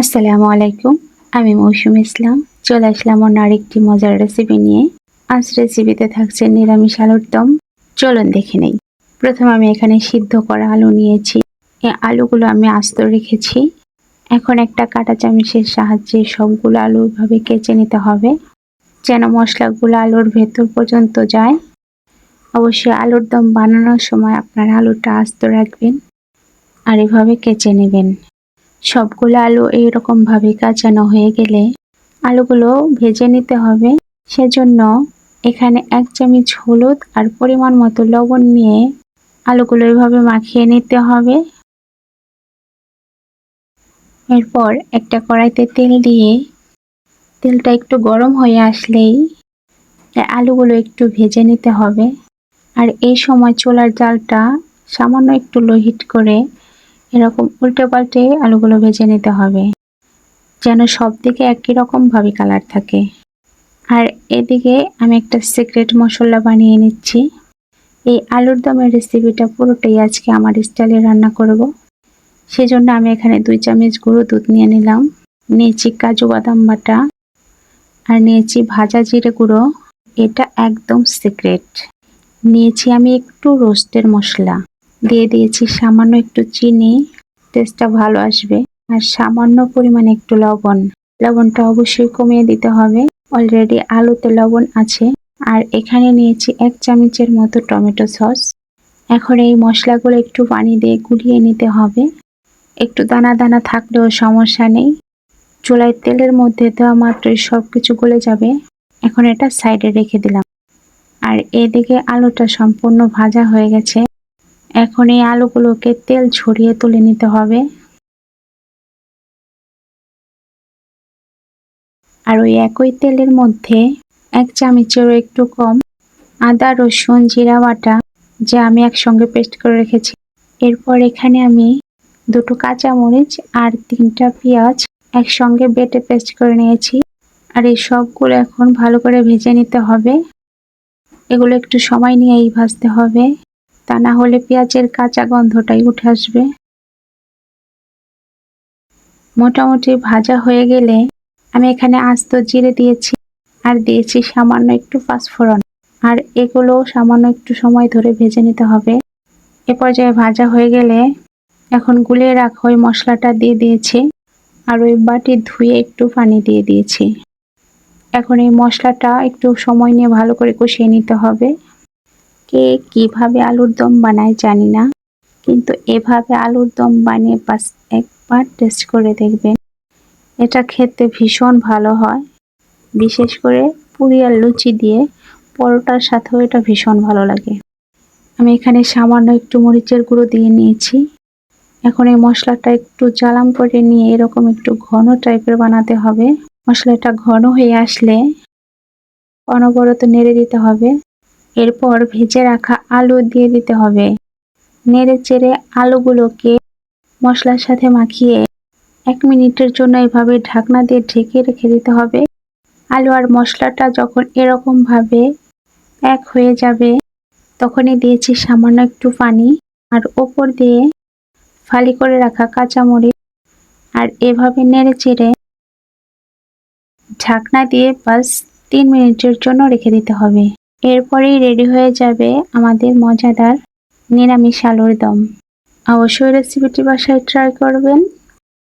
আসসালামু আলাইকুম, আমি মৌসুম ইসলাম। চলে আসলাম অন্য আরেকটি মজার রেসিপি নিয়ে। আজ রেসিপিতে থাকছে নিরামিষ আলুর দম। চলুন দেখে নেই। প্রথমে আমি এখানে সিদ্ধ করা আলু নিয়েছি। এই আলুগুলো আমি আস্ত রেখেছি। এখন একটা কাঁটা চামচের সাহায্যে সবগুলো আলু এভাবে কেচে নিতে হবে, যেন মশলাগুলো আলুর ভেতর পর্যন্ত যায়। অবশ্যই আলুর দম বানানোর সময় আপনারা আলুটা আস্ত রাখবেন আর এভাবে কেচে নেবেন। সবগুলো আলু এইরকম ভাবে কাঁচানো হয়ে গেলে আলুগুলো ভেজে নিতে হবে। সেজন্য এখানে এক চামচ হলুদ আর পরিমাণ মতো লবণ নিয়ে আলুগুলো এভাবে মাখিয়ে নিতে হবে। এরপর একটা কড়াইতে তেল দিয়ে তেলটা একটু গরম হয়ে আসলেই আলুগুলো একটু ভেজে নিতে হবে। আর এই সময় চোলার জালটা সামান্য একটু লোহিট করে এরকম উল্টে পাল্টে আলুগুলো ভেজে নিতে হবে, যেন সব দিকে একই রকমভাবে কালার থাকে। আর এদিকে আমি একটা সিক্রেট মশলা বানিয়ে নিচ্ছি। এই আলুর দমের রেসিপিটা পুরোটাই আজকে আমার স্টাইলে রান্না করব। সেজন্য আমি এখানে দুই চামচ গুঁড়ো দুধ নিয়ে নিলাম, নিয়েছি কাজু বাদাম বাটা, আর নিয়েছি ভাজা জিরে গুঁড়ো। এটা একদম সিক্রেট। নিয়েছি আমি একটু রোস্টের মশলা। দিয়ে দিয়েছি সামান্য একটু চিনি টেস্টটা ভালো আসবে। আর সামান্য পরিমাণে একটু লবণ। লবণটা অবশ্যই কমিয়ে দিতে হবে। অলরেডি আলুতে লবণ আছে। আর এখানে নিয়েছি এক চামচের মতো টমেটো সস। এখন এই মশলাগুলো একটু পানি দিয়ে গুলিয়ে নিতে হবে। একটু দানা দানা থাকলেও সমস্যা নেই। চুলায় তেলের মধ্যে দেওয়া মাত্রই সব কিছু গলে যাবে। এখন এটা সাইডে রেখে দিলাম। আর এদিকে আলুটা সম্পূর্ণ ভাজা হয়ে গেছে। এখন এই আলুগুলোকে তেল ছড়িয়ে তুলে নিতে হবে। আর ওই একই তেলের মধ্যে এক চামচেরও একটু কম আদা, রসুন, জিরা, বাটা যা আমি একসঙ্গে পেস্ট করে রেখেছি। এরপর এখানে আমি দুটো কাঁচামরিচ আর তিনটা পেঁয়াজ একসঙ্গে বেটে পেস্ট করে নিয়েছি। আর এই সবগুলো এখন ভালো করে ভেজে নিতে হবে। এগুলো একটু সময় নিয়েই ভাজতে হবে। তা না হলে পেঁয়াজের কাঁচা গন্ধটাই উঠে আসবে। মোটামুটি ভাজা হয়ে গেলে আমি এখানে আস্ত জিরে দিয়েছি আর দিয়েছি সামান্য একটু পাঁচফোড়ন। আর এগুলো সামান্য একটু সময় ধরে ভেজে নিতে হবে। এ পর্যায়ে ভাজা হয়ে গেলে এখন গুলিয়ে রাখা ওই মশলাটা দিয়ে দিয়েছি আর ওই বাটি ধুয়ে একটু পানি দিয়ে দিয়েছি। এখন এই মশলাটা একটু সময় নিয়ে ভালো করে কষিয়ে নিতে হবে। কে কীভাবে আলুর দম বানায় জানি না, কিন্তু এভাবে আলুর দম বানিয়ে বাস একবার টেস্ট করে দেখবেন এটা খেতে ভীষণ ভালো হয়। বিশেষ করে পুরি আর লুচি দিয়ে পরোটার সাথেও এটা ভীষণ ভালো লাগে। আমি এখানে সামান্য একটু মরিচের গুঁড়ো দিয়ে নিয়েছি। এখন এই মশলাটা একটু জ্বালাম করে নিয়ে এরকম একটু ঘন টাইপের বানাতে হবে। মশলাটা ঘন হয়ে আসলে অনবরত নেড়ে দিতে হবে। এরপর ভেজে রাখা আলু দিয়ে দিতে হবে। নেড়ে চেড়ে আলুগুলোকে মশলার সাথে মাখিয়ে এক মিনিটের জন্য এভাবে ঢাকনা দিয়ে ঢেকে রেখে দিতে হবে। আলু আর মশলাটা যখন এরকমভাবে এক হয়ে যাবে, তখনই দিয়েছি সামান্য একটু পানি আর ওপর দিয়ে ফালি করে রাখা কাঁচামরিচ। আর এভাবে নেড়ে চেড়ে ঢাকনা দিয়ে বাস তিন মিনিটের জন্য রেখে দিতে হবে। এরপরেই রেডি হয়ে যাবে আমাদের মজাদার নিরামিষ আলুর দম। অবশ্যই রেসিপিটি বাসায় ট্রাই করবেন।